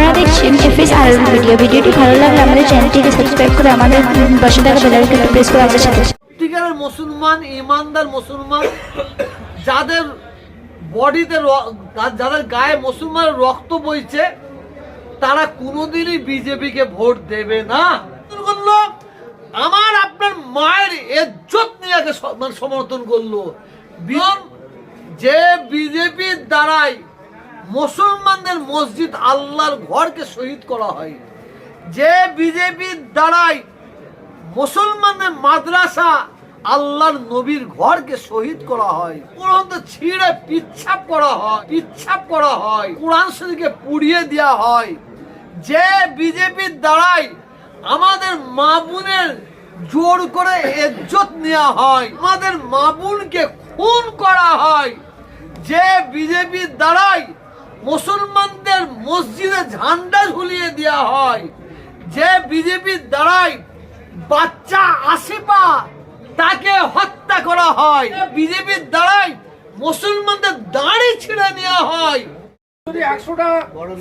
আপনারা দেখছেন এফএস আর ভিডিও ভিডিওটি ভালো লাগলে আমাদের চ্যানেলটিকে সাবস্ক্রাইব করে আমাদের পাশে থাকা বেল আইকনটি প্রেস করে আমাদের সাথে সত্যিকারের মুসলমান, ইমানদার মুসলমান, যাদের বডিতে যাদের গায়ে মুসলমানের রক্ত বইছে, তারা কোনোদিনই বিজেপিকে ভোট দেবে না। আমার আপনার মায়ের এজ্জত নিয়ে মানে সমর্থন করল। যে বিজেপির দ্বারাই মুসলমানদের মসজিদ আল্লাহর ঘরকে শহীদ করা হয়। যে বিজেপির দ্বারাই মুসলমানের মাদ্রাসা আল্লাহর নবীর ঘরকে শহীদ করা হয়। কোরআন তো ছিঁড়ে পিচ্ছাপ করা হয়, পিচ্ছাপ করা হয়। কোরআন শরীফকে পুড়িয়ে দেওয়া হয়। যে বিজেপির দ্বারাই আমাদের মা বোনের জোর করে ইজ্জত নেওয়া হয়, আমাদের মা বোনকে খুন করা হয়। যে বিজেপির দ্বারাই মুসলমানদের মসজিদে ঝান্ডা ঝুলিয়ে দেওয়া হয়। যে বিজেপির দ্বারাই বাচ্চা আসিপা তাকে হত্যা করা হয়। বিজেপির দ্বারাই মুসলমানদের দাড়ি ছিঁড়ে নেওয়া হয়। যদি একশোটা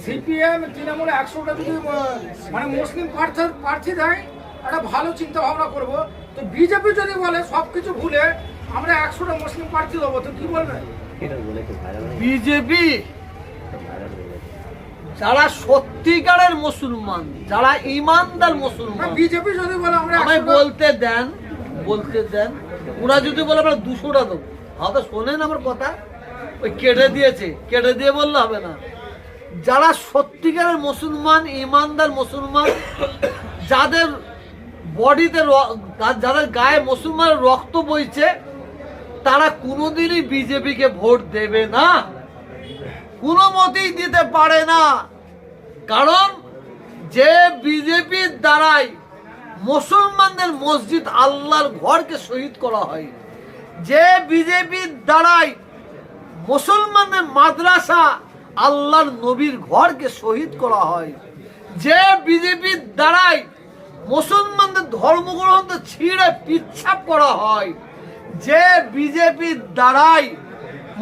সিপিএম তৃণমূল একশোটা যদি মানে মুসলিম প্রার্থী প্রার্থী দেয় একটা ভালো চিন্তা ভাবনা করব। তো বিজেপি যদি বলে সব কিছু ভুলে আমরা একশোটা মুসলিম প্রার্থী দেবো তো কি বলবেন বিজেপি যারা সত্যিকারের মুসলমান যারা ইমানদার মুসলমান বিজেপি যদি বলে আমরা আমায় বলতে দেন বলতে দেন ওরা যদি বলে আমরা দুশোটা দেবো। হবে শোনেন আমার কথা ওই কেটে দিয়েছে কেটে দিয়ে বললে হবে না। যারা সত্যিকারের মুসলমান ইমানদার মুসলমান যাদের বডিতে যাদের গায়ে মুসলমানের রক্ত বইছে তারা কোনোদিনই বিজেপিকে ভোট দেবে না। কোনো মতেই দিতে পারে না। কারণ যে বিজেপির দ্বারাই মুসলমানদের মসজিদ আল্লাহর ঘরকে শহীদ করা হয়, যে বিজেপির দ্বারাই মুসলমানদের মাদ্রাসা আল্লাহর নবীর ঘরকে শহীদ করা হয়, যে বিজেপির দ্বারাই মুসলমানদের ধর্মগ্রন্থ ছিঁড়ে পিচ্ছাপ করা হয়, যে বিজেপির দ্বারাই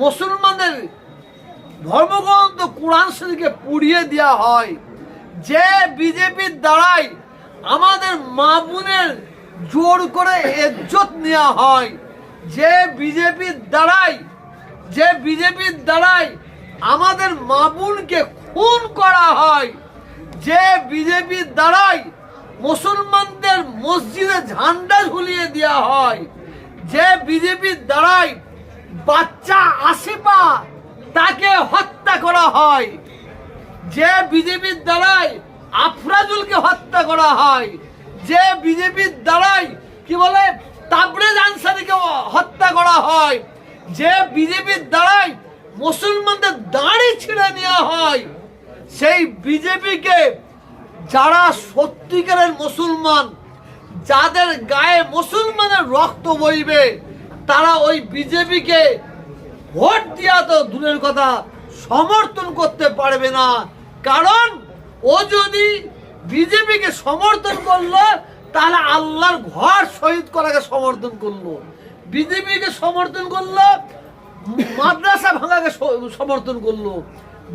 মুসলমানদের ধর্মগ্রন্থ কোরআন শরীফকে পুড়িয়ে দেওয়া হয়। যে বিজেপির দ্বারাই আমাদের মা বোনের জোর করে ইজ্জত নেওয়া হয়, যে বিজেপির দ্বারাই, যে বিজেপির দ্বারাই আমাদের মা বোনকে খুন করা হয়, যে বিজেপির দ্বারাই মুসলমানদের মসজিদে ঝান্ডা ঝুলিয়ে দেওয়া হয়, যে বিজেপির দ্বারাই বাচ্চা আসিপা তাকে হত্যা করা হয়। যে বিজেপির দ্বারাই আফরাজুলকে হত্যা করা হয়, যে বিজেপির দ্বারাই, কি বলে তাবরেজ আনসারিকে হত্যা করা হয়, যে বিজেপির দ্বারাই মুসলমানদের দাঁড়ি ছিঁড়ে নেওয়া হয়, সেই বিজেপিকে যারা সত্যিকারের মুসলমান, যাদের গায়ে মুসলমানের রক্ত বইবে, তারা ওই বিজেপিকে ভোট দেওয়া তো দূরের কথা সমর্থন করতে পারবে না। কারণ ও যদি বিজেপিকে সমর্থন করল, তাহলে আল্লাহর ঘর শহীদ করাকে সমর্থন করল। বিজেপিকে সমর্থন করল, মাদ্রাসা ভাঙাকে সমর্থন করল।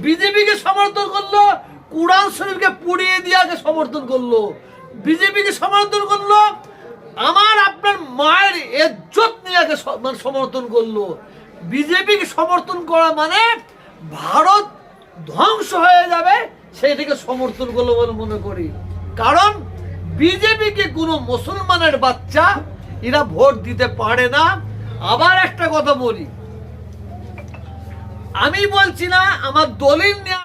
বিজেপিকে সমর্থন করল, কোরআন শরীফকে পুড়িয়ে দিয়াকে সমর্থন করল। বিজেপিকে সমর্থন করল, আমার আপনার মায়ের ইজ্জত নিয়ে মানে সমর্থন করল। বিজেপিকে সমর্থন করা মানে ভারত ধ্বংস হয়ে যাবে সেটাকে সমর্থন করল বলে মনে করি। কারণ বিজেপিকে কোনো মুসলমানের বাচ্চা এরা ভোট দিতে পারে না। আবার একটা কথা বলি। আমি বলছি না, আমার দলিল নেওয়া